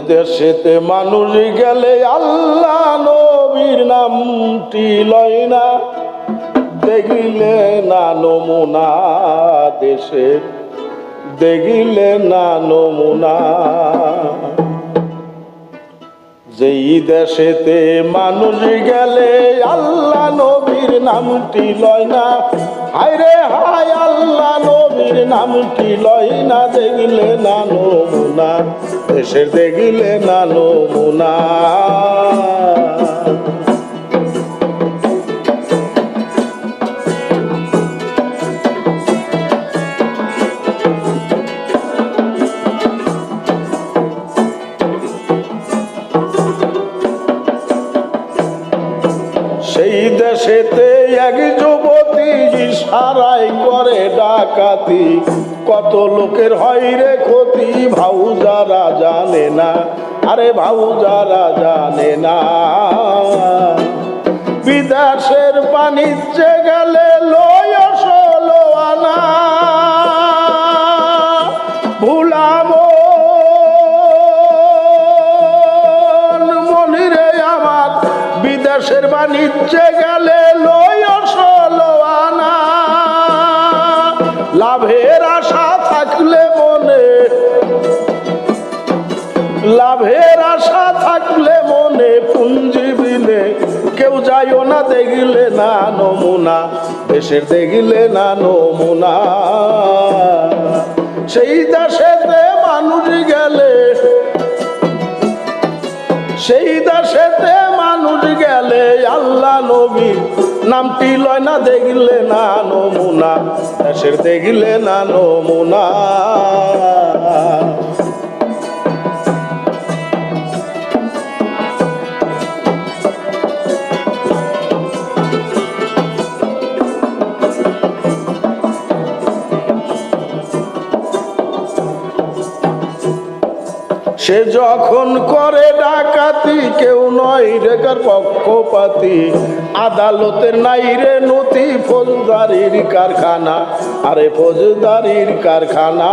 দেশেতে মানুষ গেলে আল্লাহ নবীর নামটি লয় না। দেখিলে না নমুনা দেশের দেখিলে না নমুনা। যেই দেশেতে মানুষ গেলে আল্লাহ নবীর নামটি লয় না হায় রে হায় আল্লাহ, নবীর নামটি লয় না, দেখিলে না নমুনা। দেশের দেখিলে না নমুনা। সেই দেশেতে এক যুবতী সারাই করে ডাকাতি। কত লোকের হয় রে ক্ষতি ভাউ যারা জানে না। আরে ভাউ যারা জানে না। বিদেশের বাণিজ্যে গেলে লয় ষোলো আমার বাণিজ্যে লাভের আশা থাকলে মনে পুঞ্জি বিলে কেউ যাইও না, দেখিলে না নমুনা। দেশের দেখিলে না নমুনা। সেই দেশেতে মানুষ গেলে, সেই দেশেতে মানুষ গেলে আল্লাহ নবী। নামটি লয় না, দেখিলে না নমুনা। দেশের দেখিলে না নমুনা। সে যখন করে ডাকাতি, কেউ নয় রেখার পক্ষপাতি। আদালতের নাই রে নথি, ফৌজদারির কারখানা। আরে ফৌজদারির কারখানা।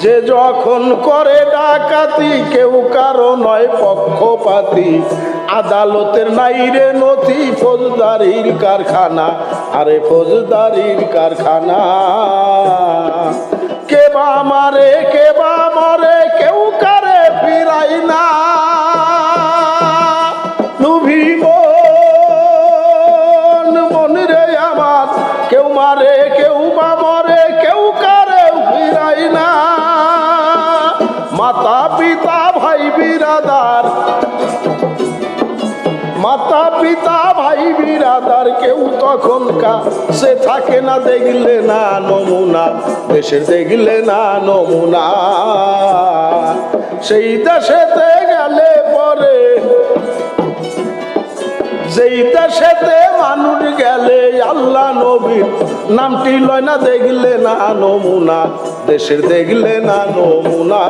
যে যখন করে ডাকাতি, কেউ কারও নয় পক্ষপাতি। আদালতের নাই রে নথি, ফৌজদারির কারখানা। আরে ফৌজদারির কারখানা। কে বা মারে কে বা মরে কেউ কারে ফিরাই না। সে থাকে না দেখলে না নমুনা, দেশের দেখলে না নমুনা। সেই দেশেতে গেলে পরে, যেই দেশেতে মানুষ গেলে আল্লাহ নবীর নামটি লয় না দেখলে না নমুনা, দেশের দেখলে না নমুনা।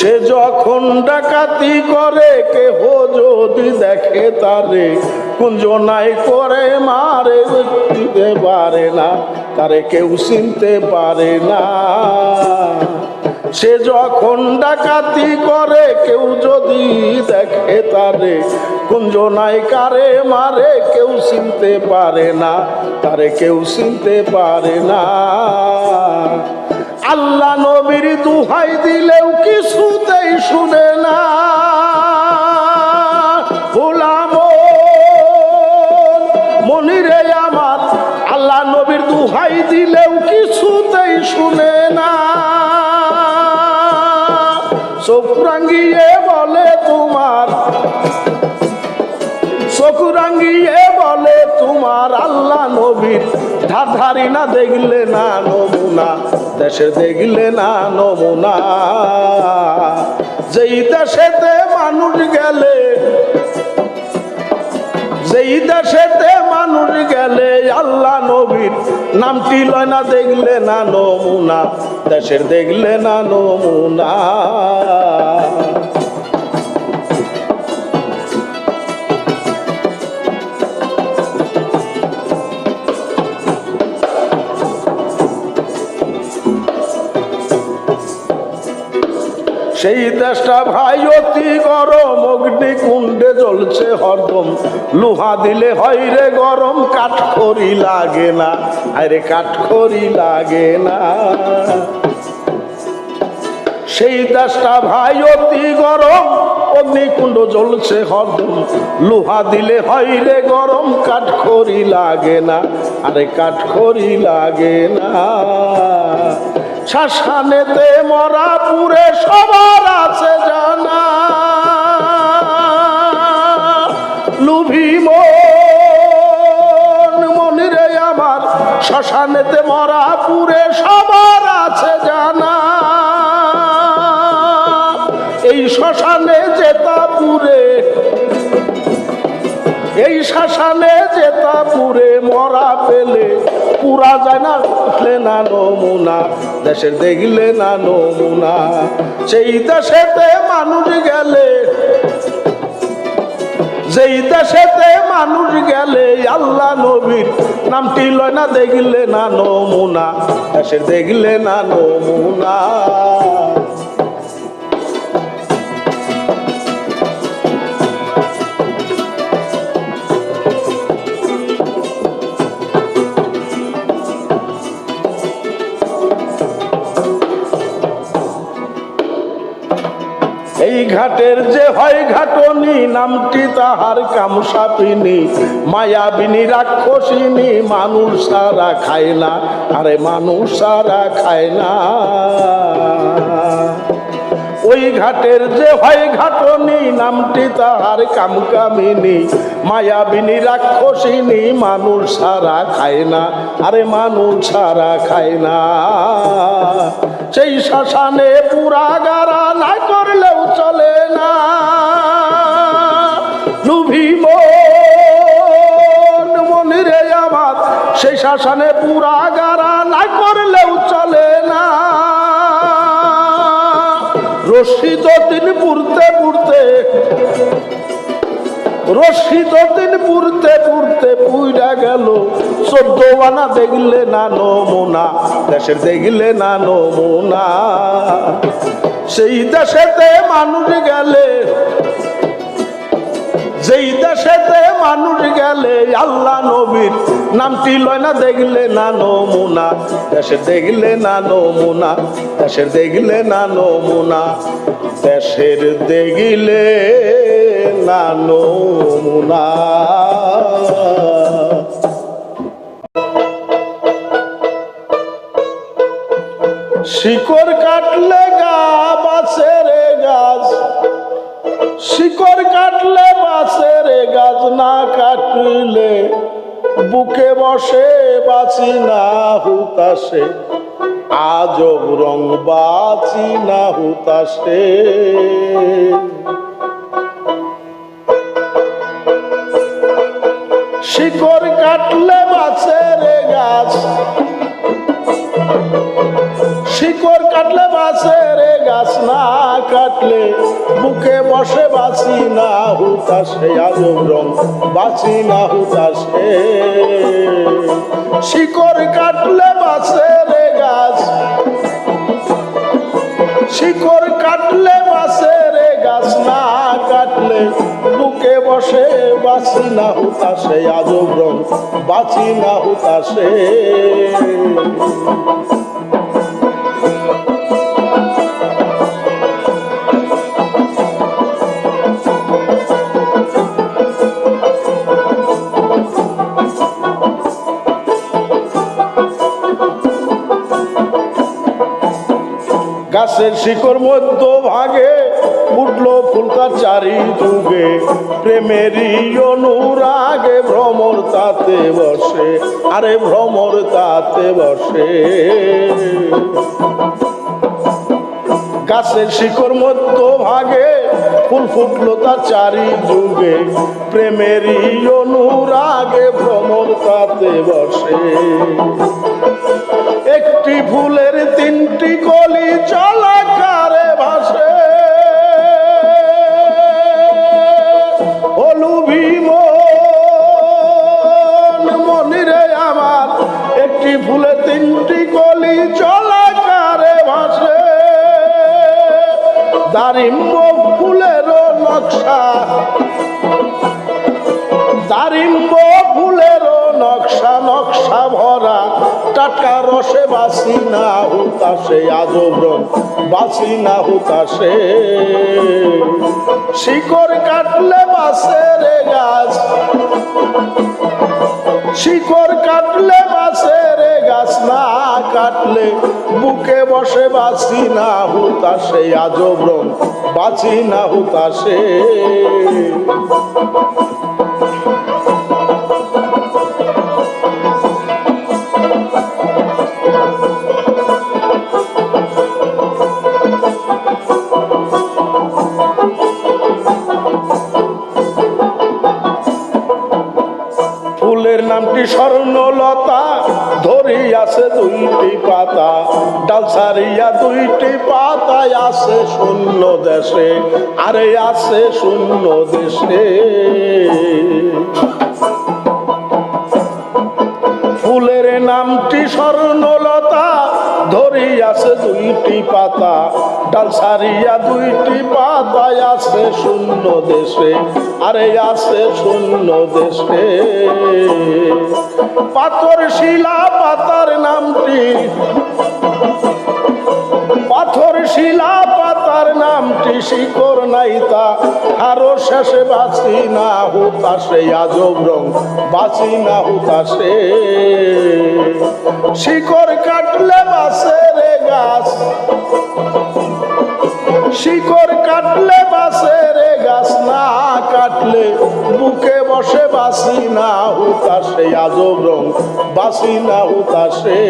সে যখন ডাকাতি করে, কেহ যদি দেখে তারে কুঞ্জনাই করে মারে দিতে পারে না, তারে কেউ চিনতে পারে না। সে যখন ডাকাতি করে, কেউ যদি দেখে তারে কুঞ্জনাই কারে মারে, কেউ চিনতে পারে না, তারে কেউ চিনতে পারে না। আল্লাহ নবীর দুহাই দিলেও কিছুতেই শুনে না। গোলাম মনিরে আমার, আল্লাহ নবীর দুহাই দিলেও কিছুতেই শুনে না। চোখ রাঙ্গিয়ে বলে তোমার, চোখ রাঙ্গিয়ে বলে তোমার, আল্লাহ নবীর ধার ধারি না দেখলে না নমুনা। দেশে দেখলে না নমুনা। যেই দেশেতে মানুষ গেলে, যেই দেশেতে মানুষ গেলে আল্লাহ নবীর নামটি লয় না দেখলে না নমুনা। দেশের দেখলে না নমুনা। সেই দেশটা ভাই, অতি গরম অগ্নি কুণ্ডে জ্বলছে হরদম। লোহা দিলে হয় রে গরম, কাঠখড়ি লাগে না। আরে কাঠখড়ি লাগে না। সেই দেশটা ভাই, অতি গরম, অগ্নিকুণ্ড জ্বলছে হরদম। লোহা দিলে হয় রে গরম, কাঠখড়ি লাগে না। আরে কাঠখড়ি লাগে না। শ্মশানেতে মরা পুরে সবার আছে জানা। লুভি মন, মনিরে আমার, শ্মশানেতে মরা পুরে সবার আছে জানা। এই শ্মশানে যেতা পুরে, এই শ্মশানে যেতা পুরে মরা পেলে পুরা যায় না, দেখলে না নমুনা, দেশের দেখলে না নমুনা। সেই দেশেতে মানুষ গেলে, যেই দেশেতে মানুষ গেলে, আল্লাহ নবীর নামটি লয় না, দেখলে না নমুনা, দেশের দেখলে না নমুনা। ঘাটের যে হয় ঘাটনি, নামটি তাহার কামসাপিনী। মায়াবিনী রাক্ষসিনী, মানুষ সারা খায় না। আরে মানুষ সারা খায় না। ওই ঘাটের যে হয় ঘাটনি, নামটি তাহার কামকামিনী। মায়াবিনী রাক্ষসিনী, মানুষ সারা খায় না। আরে মানুষ সারা খায় না। সেই শ্মশানে পুরা গারা চলে না। লুভি মন, মনিরে আমার, সেই শাসনে পুরা গারা না করলেও চলে না। রশ্মি তো দিন পুরতে পুরতে রশি দিন পুরতে পুরতে পুইরা গেল চোদ্দ আনা দেখলে না নমুনা, দেশের দেখলে না নমুনা। সেই দেশেতে মানুষ গেলে, যেই দেশেতে মানুষ গেলে, আল্লাহ নবীর নামটি লয় না দেখলে না নমুনা, দেশের দেখলে না নমুনা, দেশের দেখলে না নমুনা, দেশের দেখলে না শিকড় কাটলে গা বাসের গাছ, শিকড় কাটলে বাসের গাছ, না কাটলে বুকে বসে বাঁচি না হুতাসে আজব রং বাঁচি না হুতাসে কাটলে বুকে বসে বাঁচি না হুতাসে আজব রং, বাঁচি না হুতাসে শিকড় কাটলে বাঁচে রে গাছ, শিকড় কাটলে বাঁচে রে গাছ, না কাটলে বুকে বসে বাঁচি না হুতাসে আজব রং, বাঁচি না হুতাসে গাছের শিকড় মধ্য ভাগে উঠল ফুলকার চারি যুগে প্রেমেরই অনুরাগে ভ্রমর তাতে বসে, আরে ভ্রমর তাতে বসে। গাছের শিকড় মধ্য ভাগে ফুল ফুটলো তার চারি যুগে প্রেমেরই অনুরাগে ভ্রমর তাতে বসে। ফুলের তিনটি কলি চলাকারে ভাসে। অলুভীম মনিরে আমার, একটি ফুলে তিনটি কলি চলাকারে ভাসে। দারিম্ব ফুলেরও নকশা, দারিম্ব টাটকা রসে বাসি না হুতাসে আজব বাসি না হুতাসে শিকড় কাটলে বাসে রে গাছ, শিকড় কাটলে বাসে রে গাছ, না কাটলে বুকে বসে বাসি না হুতাসে আজব বাঁচি না হুতাসে স্বর্ণলতা ধরি আছে দুইটি পাতা, ডাল সারিয়া দুইটি পাতায় আছে শূন্য দেশে, আরে আছে শূন্য দেশে। ফুলের নামটি স্বর্ণলতা ধরি আছে দুইটি পাতা, ডাল ছাড়িয়া দুইটি পাতায় আছে শূন্য দেশে, আরে আছে শূন্য দেশে। পাথর শিলা, পাতার নামটি, পাথর শিলা, পাতার নামটি শিকড় নাইতা আরও শেষে বাঁচি না হুতাসে আজব রং, বাঁচি না হুতাসে শিকড় কাটলে বাসে রে গাছ। শিকড় কাটলে বাসে রে গাছ, না কাটলে বুকে বসে বাসি না হুতাসে আজব রং বাসি না হুতাসে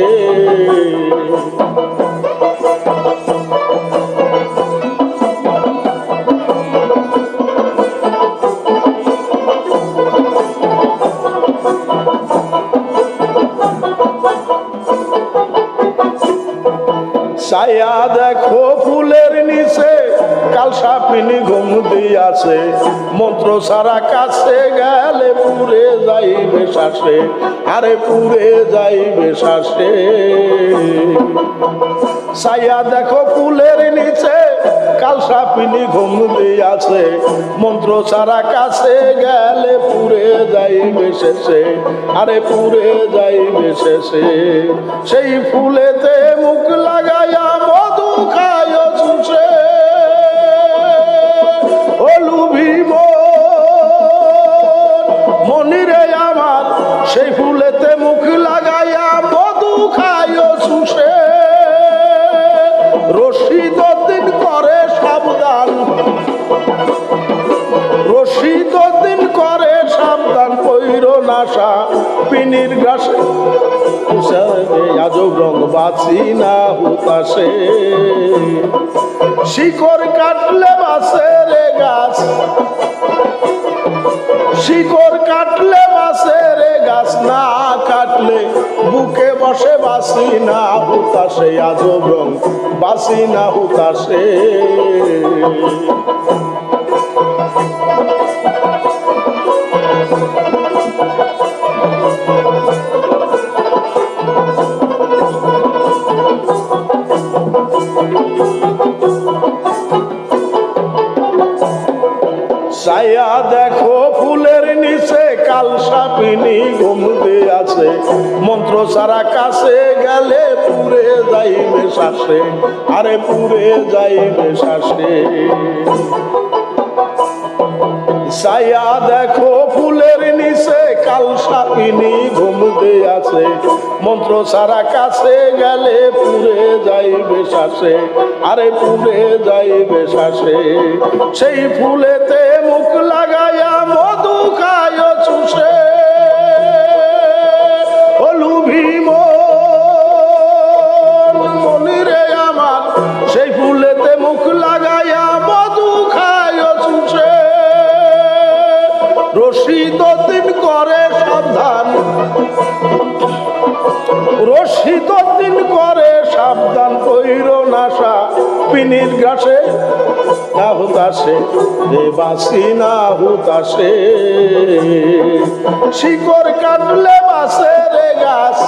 ছায়া দেখো দিয়াছে মন্ত্র সারা কাছে গেলে পুরে যাইবে শ্বাসে। আরে পুরে যাইবে শ্বাসে। সাইয়া দেখো ফুলের নিচে, কাল সাপিনি ঘুম দিয়াছে। মন্ত্র সারা কাছে গেলে পুরে যাইবে শেষে। আরে পুরে যাইবে শেষে। সেই ফুলেতে মুখ লাগাইয়া মধু খায় চুষে সেই ফুলেতে মুখ লাগাইয়া মধু খায় চুষে রশিদ দিন করে সাবধান। রশিদ দিন করে সাবধান, পৈর নাশা পিনির গ্রাসে আজব রং বাঁচি না হুতাসে শিকড় কাটলে বাসে রে গাছ। শিকড় কাটলে বাসে রে, গাছ না কাটলে বুকে বসে বাসি না হুতাসে আজব রং, বাসি না হুতাসে ছায়া দেখো কাল সাপিনি ঘুমতে আছে মন্ত্র সারা কাছে গেলে পুরে যাইবে শ্বাসে। আরে পুরে যাইবে শ্বাসে। ছায়া দেখো ফুলের নিচে, কাল সাপিনি ঘুম আছে মন্ত্র সারা কাছে গেলে পুরে যাইবে শ্বাসে আরে পুরে যাইবে শ্বাসে সেই ফুলেতে মুখ লাগাইয়া মধু খায় চুষে। অলুভিম মনিরে আমার, সেই ফুলেতে মুখ আশা পিনির ঘাসে, না হুতাশে, রে বাসি না হুতাশে। শিকড় কাটলে বাসে রে গাছ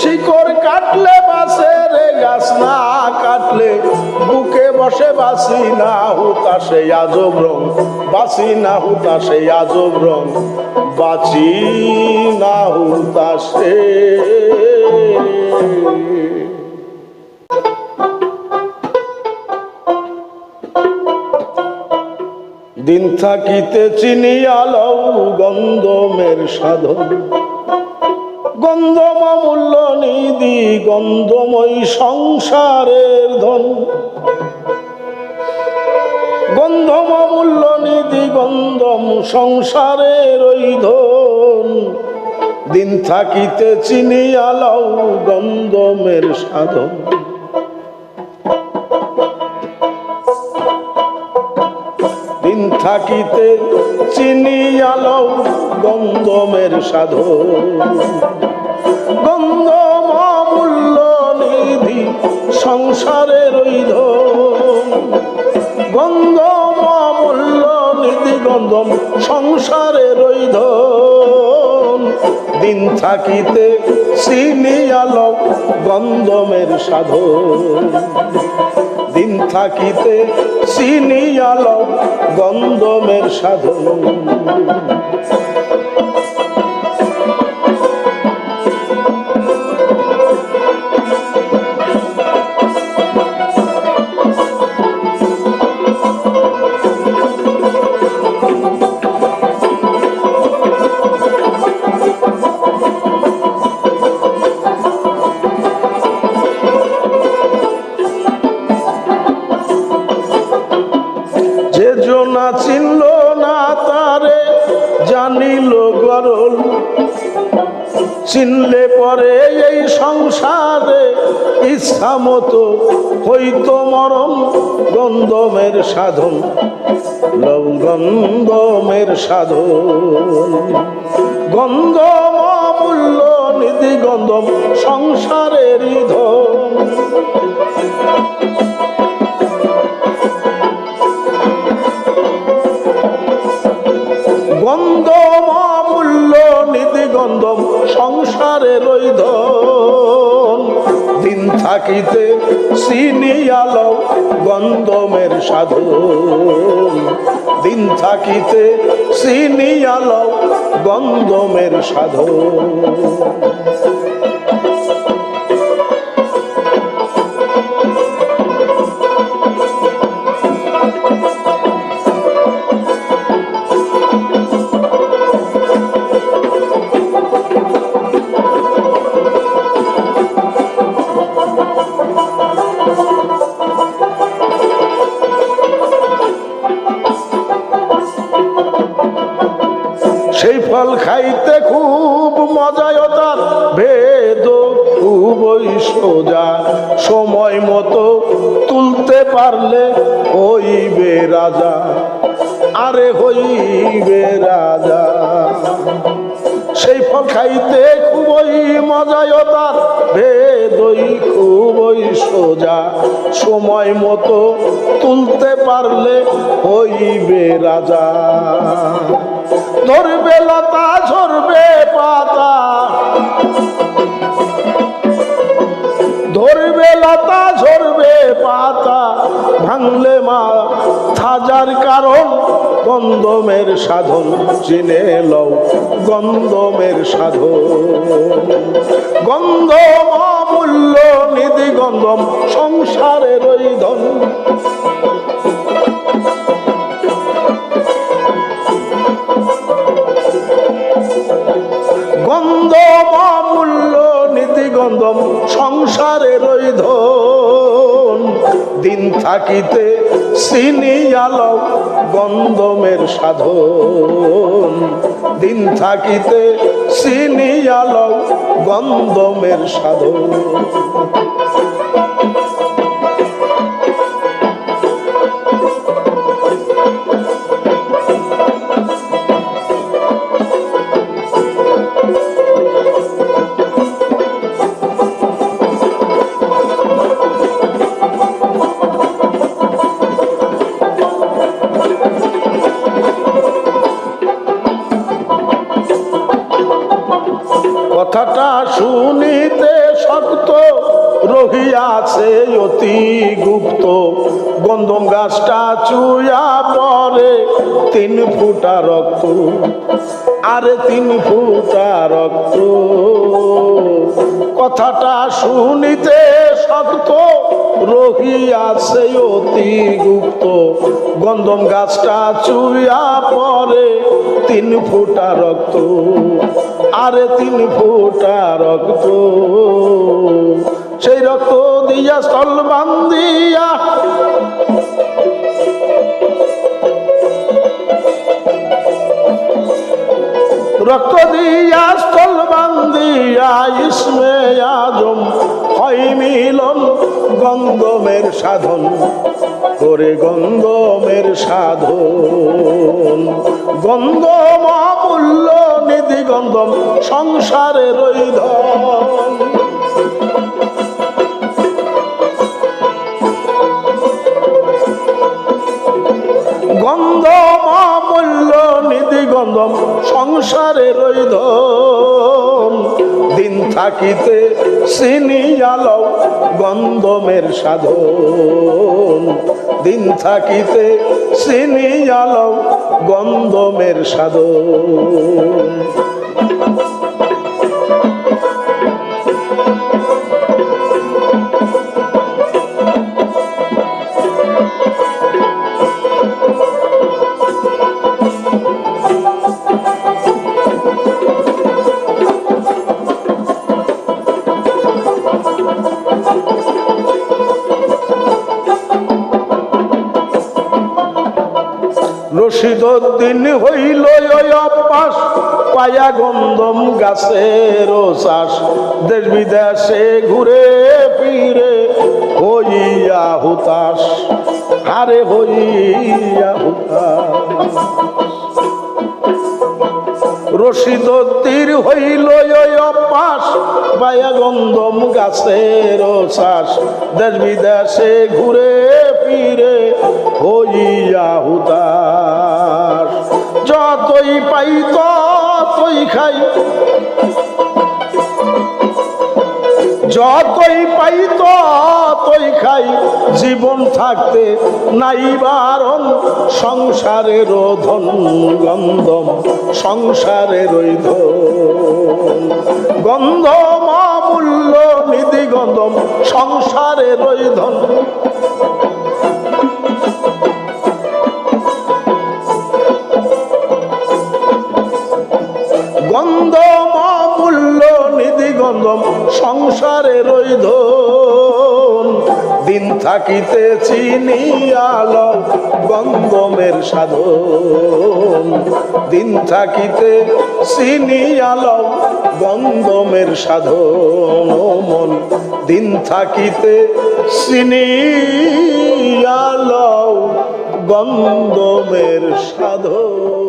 শিকড় কাটলে বাসে রে গাছ না কাটলে বুকে বসে বাসি না হুতাশে, আজব রং। বাসি না হুতাশে, আজব রং। বাঁচি, না হুতাশে। দিন থাকিতে চিনি আলৌ গন্ধমের সাধন। গন্ধম মূল্য নিধি, গন্ধময় সংসারের ধন। গন্ধম মূল্য নিধি, গন্ধম সংসারের ওই ধন। দিন থাকিতে চিনি আলাও গন্ধমের সাধন। থাকিতে চিনি আলো গন্ধমের সাধন গন্ধম নিধি সংসারের ধন গন্ধম নিধি গন্ধম সংসারের ধন দিন থাকিতে চিনি আলো গন্ধমের সাধন দিন থাকিতে চিনিয়াল গন্ধমের সাধন। চিনলে পরে এই সংসারে ইচ্ছা মতো হইতো মরণ গন্ধমের সাধন গন্ধমের সাধন। গন্ধম মূল্য নিধি গন্ধম সংসারের ধন থাকিতে আলো গন্ধমের সাধু। দিন থাকিতে আলো গন্ধমের সাধন সোজা সময় মতো তুলতে পারলে হইবে রাজা, আরে হইবে রাজা। সেই ফল খাইতে খুবই মজায় তার ভেদই খুবই সোজা। সময় মতো তুলতে পারলে হইবে রাজা। ধরবে লতা, ঝরবে পাতা। ধরবে লতা ঝরবে, পাতা ভাঙলে মা থাজার কারণ। গন্ধমের সাধন চিনে লও, গন্ধমের সাধন। গন্ধম অমূল্য নিধি গন্ধম, সংসারের ওই ধন। থাকিতে চিনি আলো গন্ধমের সাধন। দিন থাকিতে চিনি আলো গন্ধমের সাধন। কথা শুনিতে শক্ত রহিয়াছে অতি গুপ্ত। গন্ধম গাছটা চুয়া পরে তিন ফুটা রক্ত, আরে তিন ফুটা রক্ত। কথাটা শুনিতে শক্ত রহিয়াছে অতি গুপ্ত। গন্ধম গাছটা চুয়া পরে তিন ফুটা রক্ত। আরে তিন ফুটা রক্ত। সেই রক্ত দিয়া স্থল বান্দিয়া রক্ত দিয়া স্থল বান্দিয়া ইসমে আজম গঙ্গমের সাধন, করে গঙ্গমের সাধন। গঙ্গম নিধি গঙ্গম সংসারের ওই ধন। গন্ধম নিধি ধন। দিন থাকিতে সিনিয়ালও গন্ধমের সাধন। দিন থাকিতে সিনিয়ালও গন্ধমের সাধন। রশিদুদ্দিন হইল অভ্যাস পায়া গন্ধম গাছের চাষ দেশ বিদেশে ঘুরে ফিরে হইয়া হুতাস আরে হইয়া হুতাস রশিদত্তির হইল ওই অভ্যাস পায়া গন্ধম গাছের চাষ দেশ বিদেশে ঘুরে ফিরে হইয়া হুতাস যতই পাই ততই খাই। যতই পাই ততই খাই। জীবন থাকতে নাই বারণ সংসারের ধন গন্ধম সংসারের ওই ধন গন্ধম অমূল্য নিধি গন্ধম সংসারের ধন সংসারের ওই ধন। দিন থাকিতে চিনি আলো গন্ধমের সাধন। দিন থাকিতে চিনি আলো গন্ধমের সাধন। মন, দিন থাকিতে চিনি আলো গন্ধমের সাধন।